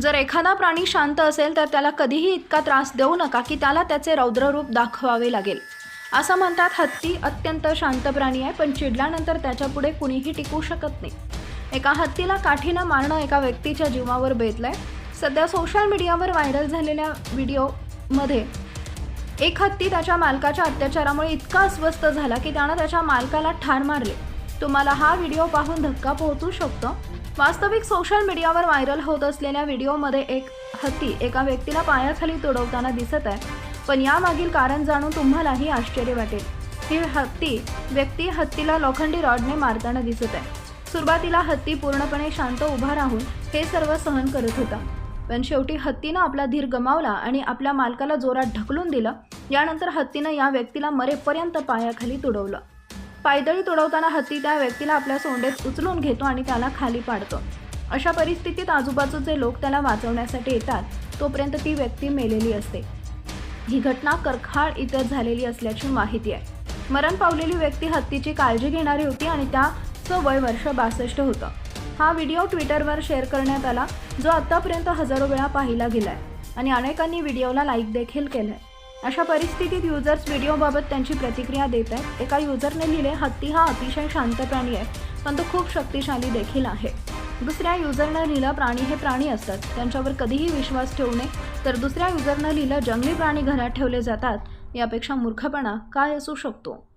जर एखादा प्राणी शांत असेल तर त्याला कधीही इतका त्रास देऊ नका की त्याला त्याचे रौद्ररूप दाखवावे लागेल. असं म्हणतात हत्ती अत्यंत शांत प्राणी आहे पण चिडल्यानंतर त्याच्यापुढे कुणीही टिकू शकत नाही. एका हत्तीला काठीनं मारणं एका व्यक्तीच्या जीवावर बेतलंय. सध्या सोशल मीडियावर व्हायरल झालेल्या व्हिडिओमध्ये एक हत्ती त्याच्या मालकाच्या अत्याचारामुळे इतका अस्वस्थ झाला की त्यानं त्याच्या मालकाला ठार मारले. तुम्हाला हा व्हिडिओ पाहून धक्का पोहोचू शकतो. वास्तविक सोशल मीडियावर व्हायरल होत असलेल्या व्हिडिओमध्ये एक हत्ती एका व्यक्तीला पायाखाली तुडवताना दिसत आहे. पण यामागील कारण जाणून तुम्हालाही आश्चर्य वाटेल. ही हत्ती व्यक्ती हत्तीला लोखंडी रॉडने मारताना दिसत आहे. सुरुवातीला हत्ती पूर्णपणे शांत उभा राहून हे सर्व सहन करत होता. पण शेवटी हत्तीनं आपला धीर गमावला आणि आपल्या मालकाला जोरात ढकलून दिलं. यानंतर हत्तीनं या व्यक्तीला मरेपर्यंत पायाखाली तुडवलं. पायदळी तुडवताना हत्ती त्या व्यक्तीला आपल्या सोंडेत उचलून घेतो आणि त्याला खाली पाडतो. अशा परिस्थितीत आजूबाजूचे लोक त्याला वाचवण्यासाठी येतात तोपर्यंत ती व्यक्ती मेलेली असते. ही घटना करखाळ इतर झालेली असल्याची माहिती आहे. मरण पावलेली व्यक्ती हत्तीची काळजी घेणारी होती आणि त्याचं वय वर्ष बासष्ट होतं. हा व्हिडिओ ट्विटरवर शेअर करण्यात आला जो आत्तापर्यंत हजारो वेळा पाहिला गेलाय. आणि अनेकांनी व्हिडिओला लाईक देखील आहे अशा परिस्थितीत युजर्स व्हिडिओबाबत त्यांची प्रतिक्रिया देत आहेत. एका युजरने लिहिले हत्ती हा अतिशय शांत प्राणी आहे पण तो खूप शक्तिशाली देखील आहे. दुसऱ्या युजरनं लिहिलं प्राणी हे प्राणी असतात. त्यांच्यावर कधीही विश्वास ठेवू नये. तर दुसऱ्या युजरनं लिहिलं जंगली प्राणी घरात ठेवले जातात. यापेक्षा मूर्खपणा काय असू शकतो?